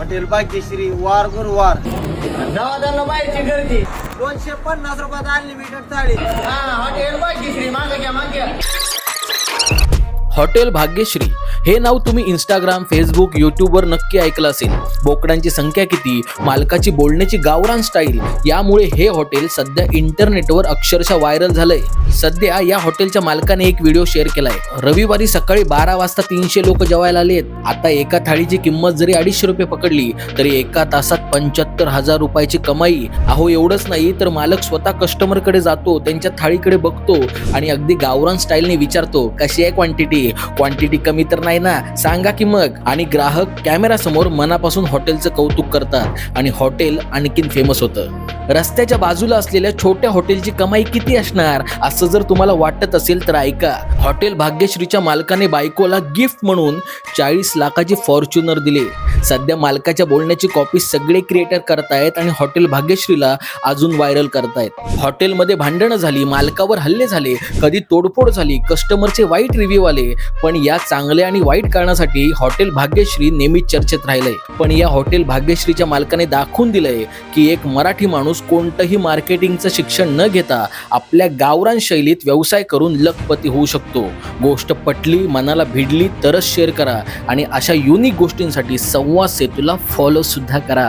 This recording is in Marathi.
हॉटेल भाग्यश्री वार गुरुवार त्यांना बाहेरची गर्दी. दोनशे पन्नास रुपयात अनलिमिटेड थाळी. हा हॉटेल भाग्यश्री मागे घ्या मागे हॉटेल भाग्यश्री. हे नाव तुम्ही इंस्टाग्राम फेसबुक यूट्यूबवर नक्की ऐकलं असेल. बोकडांची संख्या किती? मालकाची बोलण्याची गावरान स्टाईल यामुळे हे हॉटेल सध्या इंटरनेटवर अक्षरशः व्हायरल झालंय. सध्या या हॉटेलच्या मालकाने एक व्हिडिओ शेअर केलाय. रविवारी सकाळी बारा वाजता तीनशे लोक जेवायला आलेत. आता एका थाळीची किंमत जरी अडीचशे रुपये पकडली तरी एका तासात पंच्याहत्तर हजार रुपयाची कमाई. अहो एवढंच नाही तर मालक स्वतः कस्टमरकडे जातो त्यांच्या थाळीकडे बघतो आणि अगदी गावरान स्टाईलने विचारतो कशी आहे क्वांटिटी क्वांटिटी कमी तर नाही ना? सांगा की मग. आणि ग्राहक कॅमेरा समोर मनापासून हॉटेलचं कौतुक करतात. आणि हॉटेल आणखीन फेमस होतं. रस्त्याच्या बाजूला असलेल्या छोट्या हॉटेलची कमाई किती असणार? असं जर तुम्हाला वाटत असेल तर ऐका. हॉटेल भाग्यश्रीच्या मालकाने बायकोला गिफ्ट म्हणून चाळीस लाखाची फॉर्च्युनर दिले. सध्या मालकाच्या बोलण्याची कॉपी सगळे क्रिएटर करतायत आणि हॉटेल भाग्यश्रीला अजून व्हायरल करतायत हॉटेलमध्ये भांडणं झाली मालकावर हल्ले झाले कधी तोडफोड झाली कस्टमरचे वाईट रिव्ह्यू आले. पण या चांगल्या आणि वाईट कारणासाठी हॉटेल भाग्यश्री नेहमी चर्चेत राहिलंय. पण या हॉटेल भाग्यश्रीच्या मालकाने दाखवून दिलंय की एक मराठी माणूस कोणतंही मार्केटिंगचं शिक्षण न घेता आपल्या गावरान शैलीत व्यवसाय करून लखपती होऊ शकतो. गोष्ट पटली मनाला भिडली तरच शेअर करा आणि अशा युनिक गोष्टींसाठी संवाद सेतूला फॉलो सुद्धा करा